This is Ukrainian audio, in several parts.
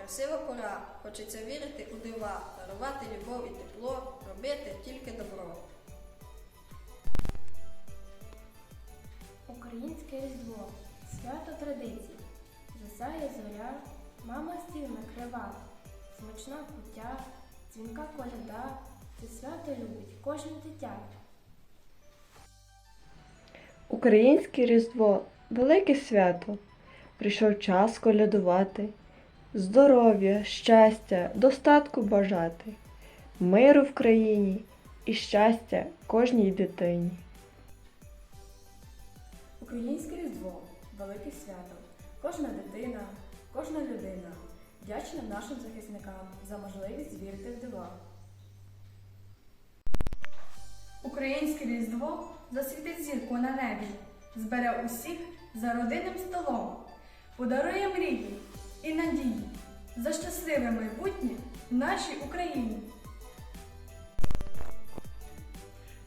красива пора. Хочеться вірити у дива, дарувати любов і тепло, робити тільки добро. Українське різдво, свято традицій. Засяє зоря, мама стіл накривала, смачна куття, дзвінка коляда, це свято любить кожне дитя. Українське Різдво велике свято. Прийшов час колядувати, здоров'я, щастя, достатку бажати, миру в країні і щастя кожній дитині. Українське різдво велике свято. Кожна дитина, кожна людина вдячна нашим захисникам за можливість вірити в дива. Українське різдво засвітить зірку на небі, збере усіх за родинним столом, подарує мрії і надії за щасливе майбутнє в нашій Україні.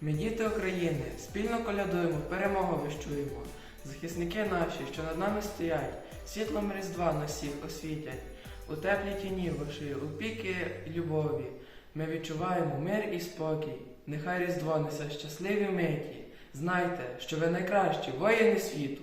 Ми діти України, спільно колядуємо, перемогу вищуємо. Захисники наші, що над нами стоять, світлом Різдва нас всіх освітять. У теплій тіні вашої опіки й любові. Ми відчуваємо мир і спокій. Нехай Різдво несе щасливі миті. Знайте, що ви найкращі воїни світу.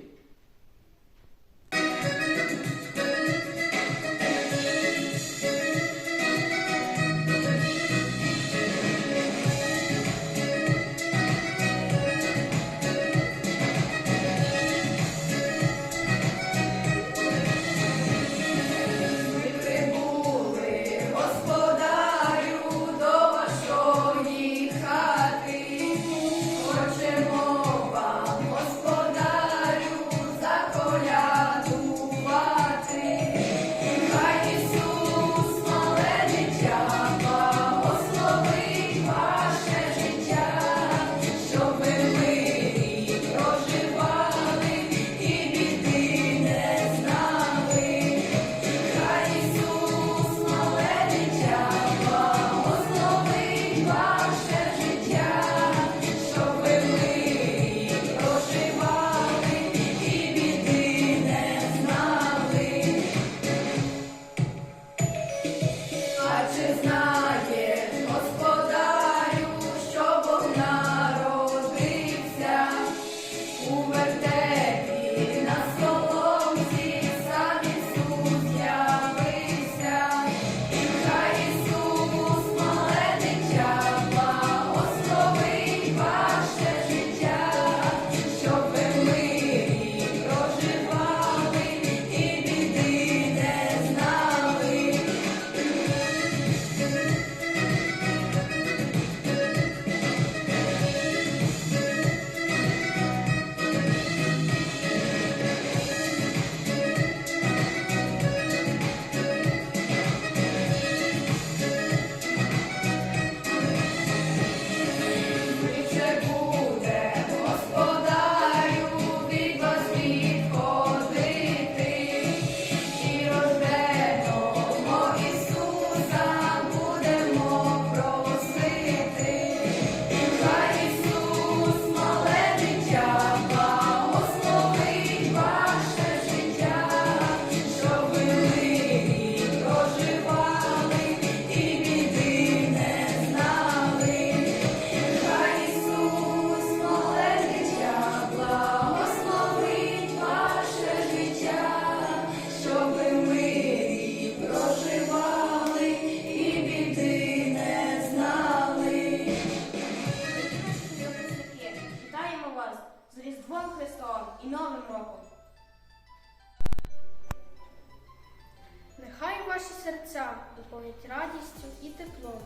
Ваші серця доповнять радістю і теплом.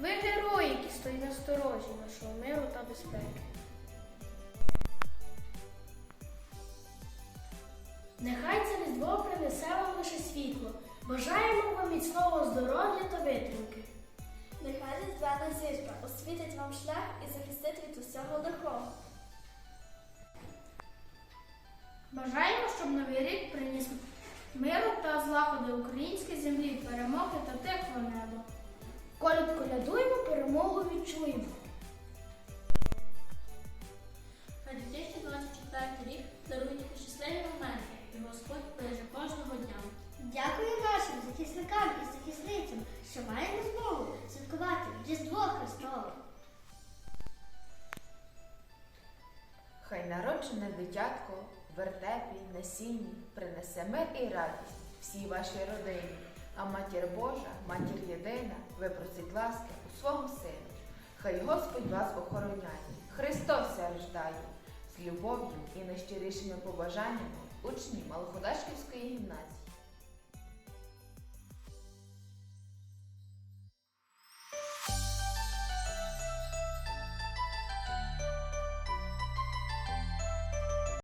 Ви герої, які стоять на сторожі нашого миру та безпеки. Нехай це різдво принесе вам лише світло. Бажаємо вам міцного здоров'я та витримки. Нехай різдвяна зірка освітить вам шлях і захистить від усього лихого. Бажаємо, щоб новий рік приніс миру та злагоди українській землі, перемоги та тепло небо. Коли колядуємо, перемогу відчуємо. Хай 2024 рік дарує тільки щасливі моменти, і Господь береже кожного дня. Дякую нашим захисникам і захисницям, що маємо змогу святкувати Різдво Христове. Хай народжене дитятко вертепі, насінні принесе мир і радість всій вашій родині. А матір Божа, матір єдина, випросить ласки у свого сина. Хай Господь вас охороняє, Христос рождає, з любов'ю і найщирішими побажаннями учні Малоходашківської гімназії.